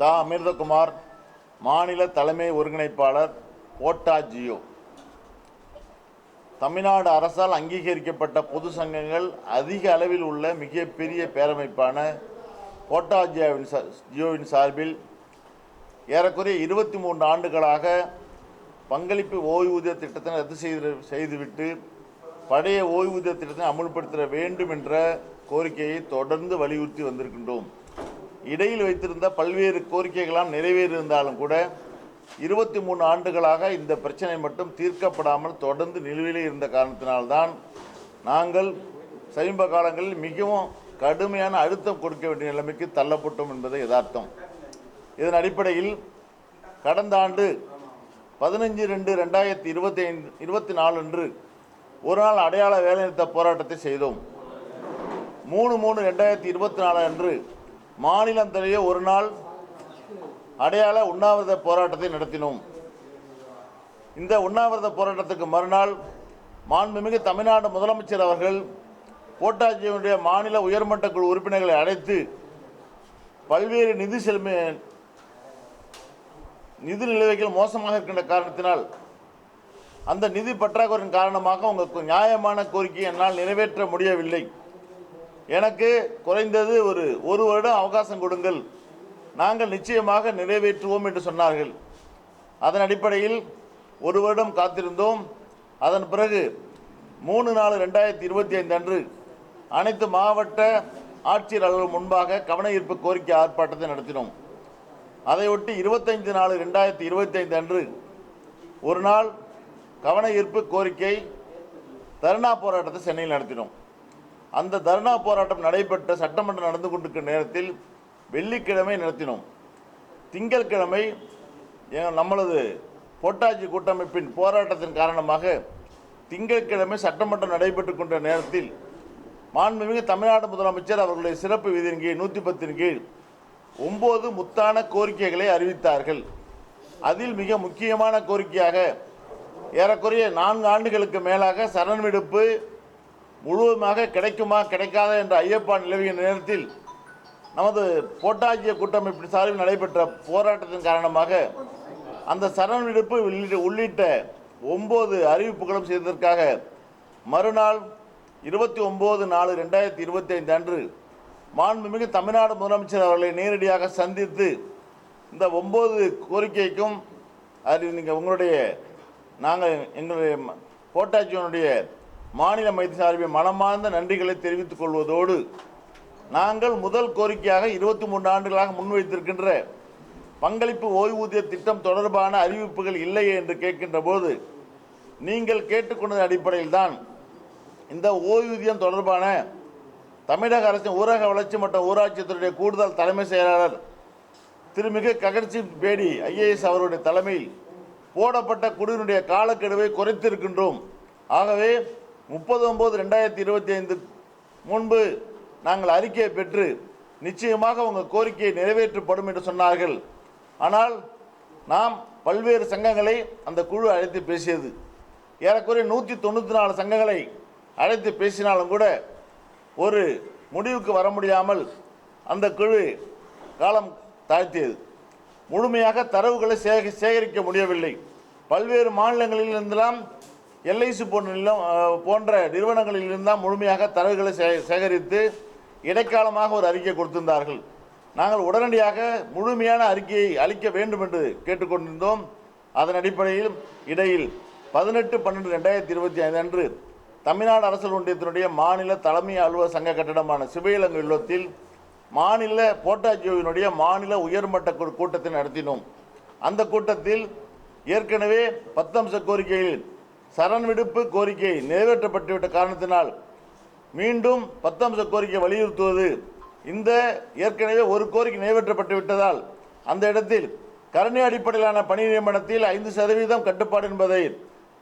தா. அமிர்தகுமார் மாநில தலைமை ஒருங்கிணைப்பாளர் ஓட்டா ஜியோ. தமிழ்நாடு அரசால் அங்கீகரிக்கப்பட்ட பொது சங்கங்கள் அதிக அளவில் உள்ள மிகப்பெரிய பேரமைப்பான ஓட்டா ஜியோவின் ஜியோவின் சார்பில் ஏறக்குறைய இருபத்தி மூன்று ஆண்டுகளாக பங்களிப்பு ஓய்வூதிய திட்டத்தை ரத்து செய்து செய்துவிட்டு பழைய ஓய்வூதிய திட்டத்தை அமுல்படுத்த வேண்டும் என்ற கோரிக்கையை தொடர்ந்து வலியுறுத்தி வந்திருக்கின்றோம். இடையில் வைத்திருந்த பல்வேறு கோரிக்கைகளாம் நிறைவேறியிருந்தாலும் கூட இருபத்தி மூணு ஆண்டுகளாக இந்த பிரச்சனை மட்டும் தீர்க்கப்படாமல் தொடர்ந்து நிலுவையில் இருந்த காரணத்தினால்தான் நாங்கள் சமீப காலங்களில் மிகவும் கடுமையான அழுத்தம் கொடுக்க வேண்டிய நிலைமைக்கு தள்ளப்பட்டோம் என்பது யதார்த்தம். இதன் அடிப்படையில் கடந்த ஆண்டு பதினஞ்சு ரெண்டு ரெண்டாயிரத்தி இருபத்தி ஐந்து இருபத்தி நாலு அன்று ஒரு நாள் அடையாள வேலைநிறுத்த போராட்டத்தை செய்தோம். மூணு மூணு ரெண்டாயிரத்தி இருபத்தி நாலு அன்று மாநிலம் தழுவிய ஒரு நாள் அடையாள உண்ணாவிரத போராட்டத்தை நடத்தினோம். இந்த உண்ணாவிரத போராட்டத்துக்கு மறுநாள் மாண்புமிகு தமிழ்நாடு முதலமைச்சர் அவர்கள் கோட்டாட்சியினுடைய மாநில உயர்மட்ட குழு உறுப்பினர்களை அழைத்து பல்வேறு நிதி செலுமை நிதி நிலுவைகள் மோசமாக இருக்கின்ற காரணத்தினால் அந்த நிதி பற்றாக்குறையின் காரணமாக உங்களுக்கு நியாயமான கோரிக்கையை என்னால் நிறைவேற்ற முடியவில்லை. எனக்கு குறைந்தது ஒரு ஒரு வருடம் அவகாசம் கொடுங்கள். நாங்கள் நிச்சயமாக நிறைவேற்றுவோம் என்று சொன்னார்கள். அதன் அடிப்படையில் ஒரு வருடம் காத்திருந்தோம். அதன் பிறகு மூணு நாலு ரெண்டாயிரத்தி இருபத்தி ஐந்து அன்று அனைத்து மாவட்ட ஆட்சியர் அலுவலகம் முன்பாக கவன ஈர்ப்பு கோரிக்கை ஆர்ப்பாட்டத்தை நடத்தினோம். அதையொட்டி இருபத்தைந்து நாலு ரெண்டாயிரத்தி இருபத்தைந்து அன்று ஒரு நாள் கவன ஈர்ப்பு கோரிக்கை தர்ணா போராட்டத்தை சென்னையில் நடத்தினோம். அந்த தர்ணா போராட்டம் நடைபெற்ற சட்டமன்றம் நடந்து கொண்டிருக்கிற நேரத்தில் வெள்ளிக்கிழமை நடத்தினோம். திங்கட்கிழமை நம்மளது பொட்டாச்சி கூட்டமைப்பின் போராட்டத்தின் காரணமாக திங்கட்கிழமை சட்டமன்றம் நடைபெற்று கொண்ட நேரத்தில் மாண்புமிகு தமிழ்நாடு முதலமைச்சர் அவர்களுடைய சிறப்பு விதியின் கீழ் நூற்றி பத்தின் கீழ் ஒம்பது முத்தான கோரிக்கைகளை அறிவித்தார்கள். அதில் மிக முக்கியமான கோரிக்கையாக ஏறக்குறைய நான்கு ஆண்டுகளுக்கு மேலாக சரண் விடுப்பு முழுவதுமாக கிடைக்குமா கிடைக்காதா என்ற ஐயப்பா நிலவிய நேரத்தில் நமது போட்டாஜிய கூட்டமைப்பின் சார்பில் நடைபெற்ற போராட்டத்தின் காரணமாக அந்த சரண் விடுப்பு உள்ளிட்ட உள்ளிட்ட ஒன்பது அறிவிப்புகளும் செய்ததற்காக மறுநாள் இருபத்தி ஒம்பது நாலு ரெண்டாயிரத்தி இருபத்தி ஐந்து அன்று மாண்புமிகு தமிழ்நாடு முதலமைச்சர் அவர்களை நேரடியாக சந்தித்து இந்த ஒம்பது கோரிக்கைக்கும் அது நீங்கள் உங்களுடைய நாங்கள் எங்களுடைய ம- மாநில மைத்தி சார்பில் மனமார்ந்த நன்றிகளை தெரிவித்துக் கொள்வதோடு நாங்கள் முதல் கோரிக்கையாக இருபத்தி மூன்று ஆண்டுகளாக முன்வைத்திருக்கின்ற பங்களிப்பு ஓய்வூதிய திட்டம் தொடர்பான அறிவிப்புகள் இல்லையே என்று கேட்கின்ற போது நீங்கள் கேட்டுக்கொண்டதன் அடிப்படையில் தான் இந்த ஓய்வூதியம் தொடர்பான தமிழக அரசின் ஊரக வளர்ச்சி மற்றும் ஊராட்சித்துறையுடைய கூடுதல் தலைமை செயலாளர் திருமிகு ககன்சி பேடி ஐஏஎஸ் அவருடைய தலைமையில் போடப்பட்ட குடியினுடைய காலக்கெடுவை குறைத்திருக்கின்றோம். ஆகவே முப்பது ஒம்பது ரெண்டாயிரத்தி இருபத்தி ஐந்து முன்பு நாங்கள் அறிக்கையை பெற்று நிச்சயமாக உங்கள் கோரிக்கை நிறைவேற்றப்படும் என்று சொன்னார்கள். ஆனால் நாம் பல்வேறு சங்கங்களை அந்த குழு அழைத்து பேசியது. ஏறக்குறைய நூற்றி தொண்ணூற்றி நாலு சங்கங்களை அழைத்து பேசினாலும் கூட ஒரு முடிவுக்கு வர முடியாமல் அந்த குழு காலம் தாழ்த்தியது. முழுமையாக தரவுகளை சேக சேகரிக்க முடியவில்லை. பல்வேறு மாநிலங்களில் இருந்தெல்லாம் எல்ஐசி போன்ற போன்ற நிறுவனங்களிலிருந்தான் முழுமையாக தரவுகளை சே சேகரித்து இடைக்காலமாக ஒரு அறிக்கை கொடுத்திருந்தார்கள். நாங்கள் உடனடியாக முழுமையான அறிக்கையை அளிக்க வேண்டும் என்று கேட்டுக்கொண்டிருந்தோம். அதன் அடிப்படையில் இடையில் பதினெட்டு பன்னெண்டு ரெண்டாயிரத்தி இருபத்தி ஐந்து அன்று தமிழ்நாடு அரசு ஒன்றியத்தினுடைய மாநில தலைமை அலுவலக சங்க கட்டிடமான சிவயிலங்கு இல்லத்தில் மாநில போட்டாச்சியோவினுடைய மாநில உயர்மட்ட கூட்டத்தை நடத்தினோம். அந்த கூட்டத்தில் ஏற்கனவே பத்தம்ச கோரிக்கையில் சரண் விடுப்பு கோரிக்கை நிறைவேற்றப்பட்டுவிட்ட காரணத்தினால் மீண்டும் பத்தம்ச கோரிக்கை வலியுறுத்துவது இந்த ஏற்கனவே ஒரு கோரிக்கை நிறைவேற்றப்பட்டு விட்டதால் அந்த இடத்தில் கருணை அடிப்படையிலான பணி நியமனத்தில் ஐந்து சதவீதம் கட்டுப்பாடு என்பதை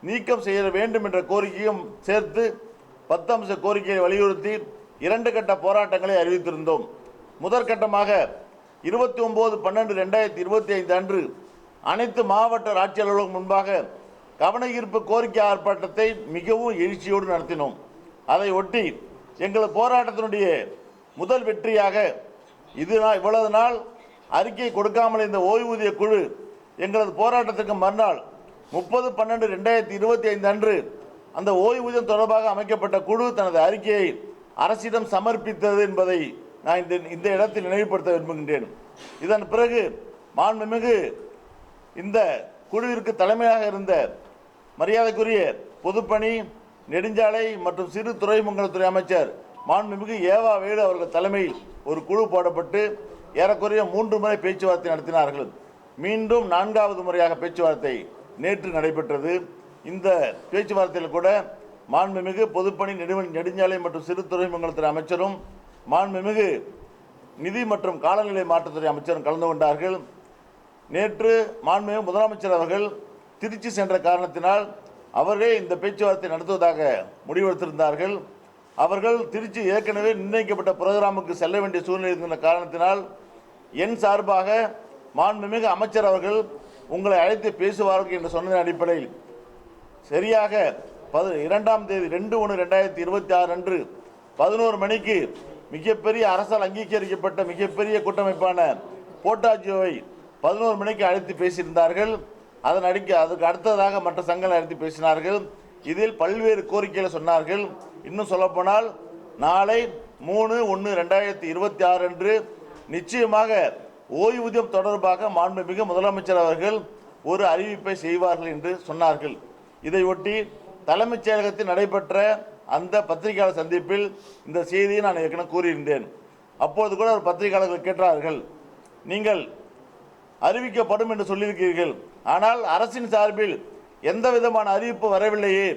நீக்கம் செய்ய வேண்டும் என்ற கோரிக்கையும் சேர்த்து பத்தம்ச கோரிக்கையை வலியுறுத்தி இரண்டு கட்ட போராட்டங்களை அறிவித்திருந்தோம். முதற்கட்டமாக இருபத்தி ஒம்பது பன்னெண்டு ரெண்டாயிரத்தி இருபத்தி ஐந்து அன்று அனைத்து மாவட்ட ஆட்சியர் அலுவலகம் முன்பாக கவன ஈர்ப்பு கோரிக்கை ஆர்ப்பாட்டத்தை மிகவும் எழுச்சியோடு நடத்தினோம். அதை ஒட்டி எங்களது போராட்டத்தினுடைய முதல் வெற்றியாக இது நான் இவ்வளவு நாள் அறிக்கை கொடுக்காமல் இந்த ஓய்வூதிய குழு எங்களது போராட்டத்துக்கு மறுநாள் முப்பது பன்னெண்டு ரெண்டாயிரத்தி இருபத்தி ஐந்து அன்று அந்த ஓய்வூதியம் தொடர்பாக அமைக்கப்பட்ட குழு தனது அறிக்கையை அரசிடம் சமர்ப்பித்தது என்பதை நான் இந்த இந்த இடத்தில் நினைவுபடுத்த விரும்புகின்றேன். இதன் பிறகு மாண்புமிகு இந்த குழுவிற்கு தலைமையாக இருந்த மரியாதைக்குரிய பொதுப்பணி நெடுஞ்சாலை மற்றும் சிறு துறைமுகத்துறை அமைச்சர் மாண்புமிகு ஏவா வேலு அவர்கள் தலைமையில் ஒரு குழு போடப்பட்டு ஏறக்குறைய மூன்று முறை பேச்சுவார்த்தை நடத்தினார்கள் மீண்டும் நான்காவது முறையாக பேச்சுவார்த்தை நேற்று நடைபெற்றது. இந்த பேச்சுவார்த்தையில் கூட மாண்புமிகு பொதுப்பணி நெடு நெடுஞ்சாலை மற்றும் சிறு துறைமுகத்துறை அமைச்சரும் மாண்புமிகு நிதி மற்றும் காலநிலை மாற்றத்துறை அமைச்சரும் கலந்து கொண்டார்கள். நேற்று மாண்புமிகு முதலமைச்சர் அவர்கள் திருச்சி சென்ற காரணத்தினால் அவர்களே இந்த பேச்சுவார்த்தை நடத்துவதாக முடிவெடுத்திருந்தார்கள். அவர்கள் திருச்சி ஏற்கனவே நிர்ணயிக்கப்பட்ட புரோகிராமுக்கு செல்ல வேண்டிய சூழ்நிலை இருந்த காரணத்தினால் என் சார்பாக மாண்புமிகு அமைச்சர் அவர்கள் உங்களை அழைத்து பேசுவார்கள் என்று சொன்னதன் அடிப்படையில் சரியாக பது இரண்டாம் தேதி ரெண்டு ஒன்று ரெண்டாயிரத்தி இருபத்தி ஆறு அன்று பதினோரு மணிக்கு மிகப்பெரிய அரசால் அங்கீகரிக்கப்பட்ட மிகப்பெரிய கூட்டமைப்பான போட்டாஜியோவை பதினோரு மணிக்கு அழைத்து பேசியிருந்தார்கள். அதன் அடிக்க அதுக்கு அடுத்ததாக மற்ற சங்கங்கள் நடத்தி பேசினார்கள். இதில் பல்வேறு கோரிக்கைகளை சொன்னார்கள். இன்னும் சொல்லப்போனால் நாளை மூணு ஒன்று ரெண்டாயிரத்தி இருபத்தி ஆறு அன்று நிச்சயமாக ஓய்வூதியம் தொடர்பாக மாண்புமிகு முதலமைச்சர் அவர்கள் ஒரு அறிவிப்பை செய்வார்கள் என்று சொன்னார்கள். இதையொட்டி தலைமைச் செயலகத்தில் நடைபெற்ற அந்த பத்திரிகையாளர் சந்திப்பில் இந்த செய்தியை நான் ஏற்கனவே கூறியிருந்தேன். அப்பொழுது கூட ஒரு பத்திரிகையாளர்கள் கேட்டார்கள் நீங்கள் அறிவிக்கப்படும் என்று சொல்லியிருக்கிறீர்கள். ஆனால் அரசின் சார்பில் எந்த விதமான அறிவிப்பு வரவில்லையே.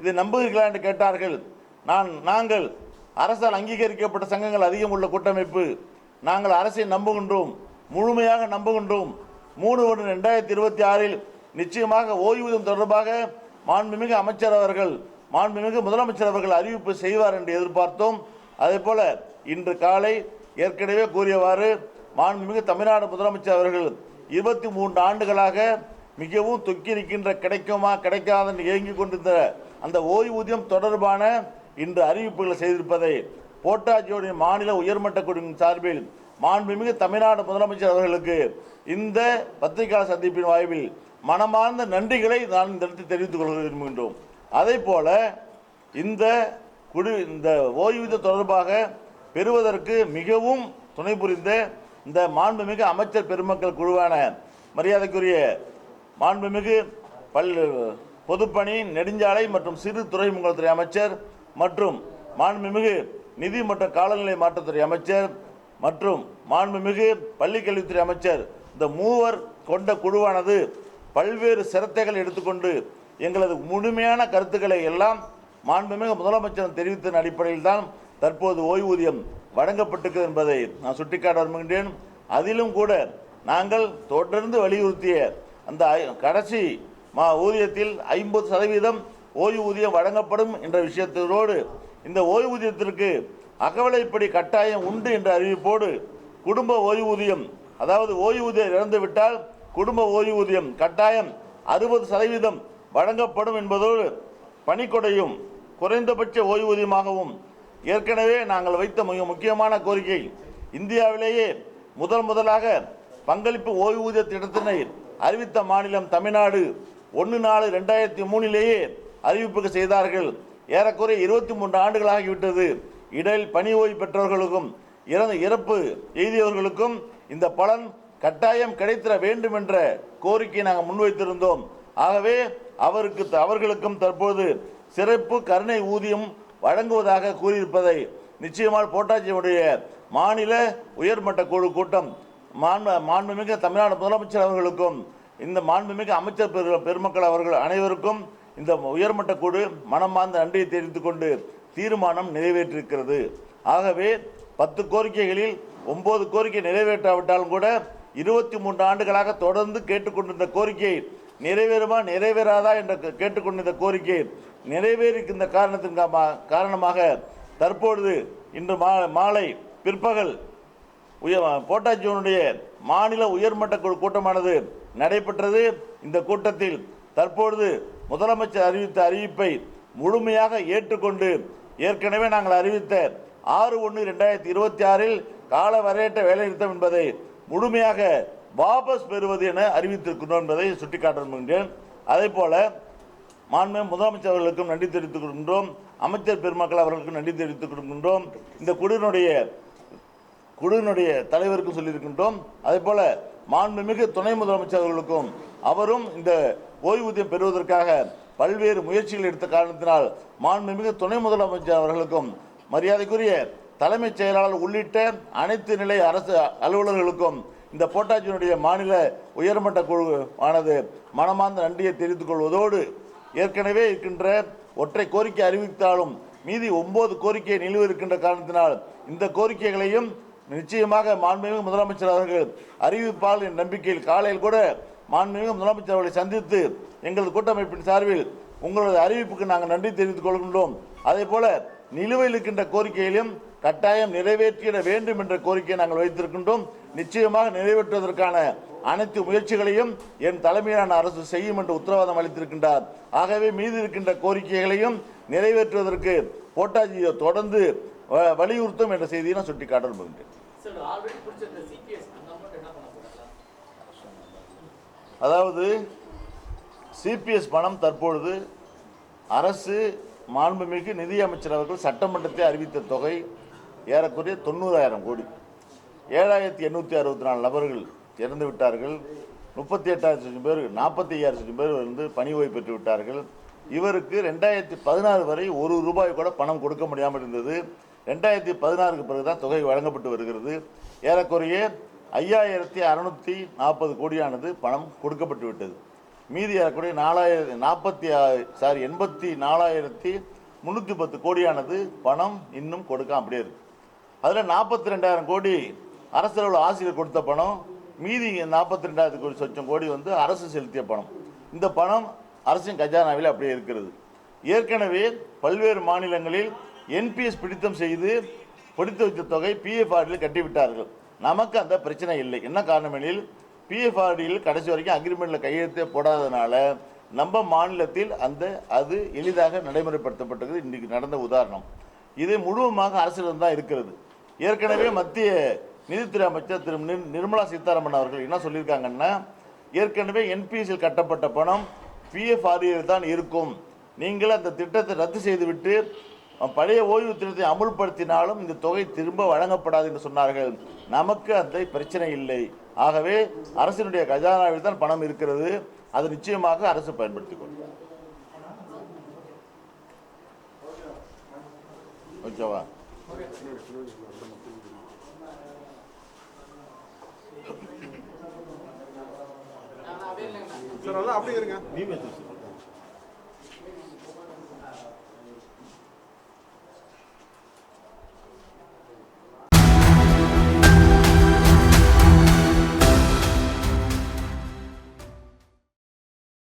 இதை நம்புகிறீர்களா என்று கேட்டார்கள். நான் நாங்கள் அரசால் அங்கீகரிக்கப்பட்ட சங்கங்கள் அதிகம் உள்ள கூட்டமைப்பு. நாங்கள் அரசை நம்புகின்றோம். முழுமையாக நம்புகின்றோம். மூணு ஒன்று ரெண்டாயிரத்தி இருபத்தி ஆறில் நிச்சயமாக ஓய்வூதியம் தொடர்பாக மாண்புமிகு அமைச்சர் அவர்கள் மாண்புமிகு முதலமைச்சர் அவர்கள் அறிவிப்பு செய்வார் என்று எதிர்பார்த்தோம். அதே போல இன்று காலை ஏற்கனவே கூறியவாறு மாண்புமிகு தமிழ்நாடு முதலமைச்சர் அவர்கள் இருபத்தி மூன்று ஆண்டுகளாக மிகவும் தொக்கி நிற்கின்ற கிடைக்குமா கிடைக்காத இயங்கிக் கொண்டிருந்த அந்த ஓய்வூதியம் தொடர்பான இன்று அறிவிப்புகளை செய்திருப்பதை போட்டாஜியோடைய மாநில உயர்மட்ட குழுவின் சார்பில் மாண்புமிகு தமிழ்நாடு முதலமைச்சர் அவர்களுக்கு இந்த பத்திரிகையாளர் சந்திப்பின் வாய்வில் மனமார்ந்த நன்றிகளை நான் இந்த இடத்தில் தெரிவித்துக் கொள்ள விரும்புகின்றோம். அதே போல இந்த குழு இந்த ஓய்வூதியம் தொடர்பாக பெறுவதற்கு மிகவும் துணை புரிந்த இந்த மாண்புமிகு அமைச்சர் பெருமக்கள் குழுவான மரியாதைக்குரிய மாண்புமிகு பல் பொதுப்பணி நெடுஞ்சாலை மற்றும் சிறு துறைமுகத்துறை அமைச்சர் மற்றும் மாண்புமிகு நிதி மற்றும் காலநிலை மாற்றத்துறை அமைச்சர் மற்றும் மாண்புமிகு பள்ளிக்கல்வித்துறை அமைச்சர். இந்த மூவர் கொண்ட குழுவானது பல்வேறு சிரத்தைகள் எடுத்துக்கொண்டு எங்களது முழுமையான கருத்துக்களை எல்லாம் மாண்புமிகு முதலமைச்சர் தெரிவித்ததன் அடிப்படையில் தான் தற்போது ஓய்வூதியம் வழங்கப்பட்டிருக்கிறது என்பதை நான் சுட்டிக்காட்ட விரும்புகின்றேன். அதிலும் கூட நாங்கள் தொடர்ந்து வலியுறுத்திய அந்த கடைசி மா ஊதியத்தில் ஐம்பது சதவீதம் ஓய்வூதியம் வழங்கப்படும் என்ற விஷயத்தோடு இந்த ஓய்வூதியத்திற்கு அகவலைப்படி கட்டாயம் உண்டு என்ற அறிவிப்போடு குடும்ப ஓய்வூதியம் அதாவது ஓய்வூதியம் இறந்துவிட்டால் குடும்ப ஓய்வூதியம் கட்டாயம் அறுபது சதவீதம் வழங்கப்படும் என்பதோடு பணிக்கொடையும் குறைந்தபட்ச ஓய்வூதியமாகவும் ஏற்கனவே நாங்கள் வைத்த மிக முக்கியமான கோரிக்கை இந்தியாவிலேயே முதல் முதலாக பங்களிப்பு ஓய்வூதிய திட்டத்தினை அறிவித்த மாநிலம் தமிழ்நாடு ஒன்று நாலு ரெண்டாயிரத்தி மூணிலேயே அறிவிப்புக்கு செய்தார்கள். ஏறக்குறைய இருபத்தி மூன்று ஆண்டுகளாகிவிட்டது. இடையில் பணி ஓய்வு பெற்றவர்களுக்கும் இறந்த இறப்பு எய்தியவர்களுக்கும் இந்த பலன் கட்டாயம் கிடைத்திட வேண்டும் என்ற கோரிக்கையை நாங்கள் முன்வைத்திருந்தோம். ஆகவே அவருக்கு அவர்களுக்கும் தற்போது சிறப்பு கருணை ஊதியம் வழங்குவதாக கூறியிருப்பதை நிச்சயமாக போட்டாச்சியுடைய மாநில உயர்மட்ட குழு கூட்டம் மாண்பு மாண்புமிகு தமிழ்நாடு முதலமைச்சர் அவர்களுக்கும் இந்த மாண்புமிகு அமைச்சர் பெரு பெருமக்கள் அவர்கள் அனைவருக்கும் இந்த உயர்மட்ட குழு மனமார்ந்த நன்றியை தெரிந்து கொண்டு தீர்மானம் நிறைவேற்றிருக்கிறது. ஆகவே பத்து கோரிக்கைகளில் ஒன்பது கோரிக்கை நிறைவேற்றாவிட்டாலும் கூட இருபத்தி மூன்று ஆண்டுகளாக தொடர்ந்து கேட்டுக்கொண்டிருந்த கோரிக்கை நிறைவேறுமா நிறைவேறாதா என்ற கேட்டுக்கொண்டிருந்த கோரிக்கை நிறைவேறிக்கின்ற காரணத்தின் காரணமாக தற்பொழுது இன்று மா மாலை பிற்பகல் உயர் போட்டாச்சியனுடைய மாநில உயர்மட்ட குழு கூட்டமானது நடைபெற்றது. இந்த கூட்டத்தில் தற்பொழுது முதலமைச்சர் அறிவித்த அறிவிப்பை முழுமையாக ஏற்றுக்கொண்டு ஏற்கனவே நாங்கள் அறிவித்த ஆறு ஒன்று ரெண்டாயிரத்தி இருபத்தி ஆறில் கால வரையற்ற வேலைநிறுத்தம் என்பதை முழுமையாக வாபஸ் பெறுவது என அறிவித்திருக்கிறோம் என்பதை சுட்டிக்காட்ட விரும்புகின்றேன். அதே போல மாண்பு முதலமைச்சர் அவர்களுக்கும் நன்றி தெரிவித்துக் கொள்கின்றோம். அமைச்சர் பெருமக்கள் அவர்களுக்கும் நன்றி தெரிவித்துக் கொள்கின்றோம். இந்த குழுவினுடைய குழுவினுடைய தலைவருக்கும் சொல்லியிருக்கின்றோம். அதே போல மாண்புமிகு துணை முதலமைச்சர் அவர்களுக்கும் அவரும் இந்த ஓய்வூதியம் பெறுவதற்காக பல்வேறு முயற்சிகள் எடுத்த காரணத்தினால் மாண்புமிகு துணை முதலமைச்சர் அவர்களுக்கும் மரியாதைக்குரிய தலைமைச் செயலாளர் உள்ளிட்ட அனைத்து நிலை அரசு அலுவலர்களுக்கும் இந்த போட்டாச்சியினுடைய மாநில உயர்மட்ட குழு ஆனது மனமார்ந்த நன்றியை தெரிவித்துக் கொள்வதோடு ஏற்கனவே இருக்கின்ற ஒற்றை கோரிக்கை அறிவித்தாலும் மீதி ஒன்பது கோரிக்கை நிலுவை இருக்கின்ற காரணத்தினால் இந்த கோரிக்கைகளையும் நிச்சயமாக மாண்புமிகு முதலமைச்சர் அவர்கள் அறிவிப்பால் என் நம்பிக்கையில் காலையில் கூட மாண்புமிகு முதலமைச்சர் அவர்களை சந்தித்து எங்களது கூட்டமைப்பின் சார்பில் உங்களது அறிவிப்புக்கு நாங்கள் நன்றி தெரிவித்துக் கொள்கின்றோம். அதே போல நிலுவையில் இருக்கின்ற கோரிக்கையிலும் கட்டாயம் நிறைவேற்றிட வேண்டும் என்ற கோரிக்கையை நாங்கள் வைத்திருக்கின்றோம். நிச்சயமாக நிறைவேற்றுவதற்கான அனைத்து முயற்சிகளையும் என் தலைமையிலான அரசு செய்யும் என்று உத்தரவாதம் அளித்திருக்கின்றார். ஆகவே மீதி இருக்கின்ற கோரிக்கைகளையும் நிறைவேற்றுவதற்கு போட்டாஜியை தொடர்ந்து வலியுறுத்தும் என்ற செய்தியை நான் சுட்டிக்காட்ட விரும்புகின்றேன். அதாவது சிபிஎஸ் பணம் தற்பொழுது அரசு மாண்புமிகு நிதியமைச்சர் அவர்கள் சட்டமன்றத்தை அறிவித்த தொகை ஏறக்குறைய தொண்ணூறாயிரம் கோடி. ஏழாயிரத்தி எண்ணூற்றி அறுபத்தி நாலு நபர்கள் இறந்து விட்டார்கள் முப்பத்தி எட்டாயிரம் லட்சம் பேர் நாற்பத்தி ஐயாயிரம் லட்சம் பேர் வந்து பணி ஓய்வு பெற்று விட்டார்கள் இவருக்கு ரெண்டாயிரத்தி பதினாறு வரை ஒரு ரூபாய் கூட பணம் கொடுக்க முடியாமல் இருந்தது. ரெண்டாயிரத்தி பதினாறுக்கு பிறகு தான் தொகை வழங்கப்பட்டு வருகிறது. ஏறக்குறைய ஐயாயிரத்தி அறநூற்றி நாற்பது கோடியானது பணம் கொடுக்கப்பட்டு விட்டது. மீதி ஏறக்குறைய நாலாயிரத்தி நாற்பத்தி சாரி எண்பத்தி நாலாயிரத்தி முந்நூற்றி பத்து கோடியானது பணம் இன்னும் கொடுக்காம அப்படியே இருக்குது அதில் நாற்பத்தி ரெண்டாயிரம் கோடி அரசு ஆசிரியர் கொடுத்த பணம் மீதி நாற்பத்தி ரெண்டாயிரத்தி கோடி சொச்சம் கோடி வந்து அரசு செலுத்திய பணம். இந்த பணம் அரசின் கஜானாவில் அப்படியே இருக்கிறது. ஏற்கனவே பல்வேறு மாநிலங்களில் என்பிஎஸ் பிடித்தம் செய்து பிடித்து வைத்த தொகை பிஎஃப்ஆர்டியில் கட்டிவிட்டார்கள். நமக்கு அந்த பிரச்சனை இல்லை. என்ன காரணமெனில் பிஎஃப் பிஎஃப்ஆர்டியில் கடைசி வரைக்கும் அக்ரிமெண்ட்டில் கையெழுத்தே போடாதனால நம்ம மாநிலத்தில் அந்த அது எளிதாக நடைமுறைப்படுத்தப்பட்டது. இன்றைக்கு நடந்த உதாரணம். இது முழுவதுமாக அரசிடம் தான் இருக்கிறது. ஏற்கனவே மத்திய நிதித்துறை அமைச்சர் திரு நிர்மலா சீதாராமன் அவர்கள் என்ன சொல்லியிருக்காங்கன்னா ஏற்கனவே என்பிஎஸ்சில் கட்டப்பட்ட பணம் பிஎஃப்ஆர்டியில் தான் இருக்கும். நீங்கள் அந்த திட்டத்தை ரத்து செய்துவிட்டு பழைய ஓய்வு திட்டத்தை அமுல்படுத்தினாலும் இந்த தொகை திரும்ப வழங்கப்படாது என்று சொன்னார்கள். நமக்கு அந்த பிரச்சனை இல்லை. ஆகவே அரசினுடைய கஜானாவில் தான் பணம் இருக்கிறது. அது நிச்சயமாக அரசு பயன்படுத்திக் கொள்ளும். ஓகேவா? சார் அதான் அப்படியே இருங்க.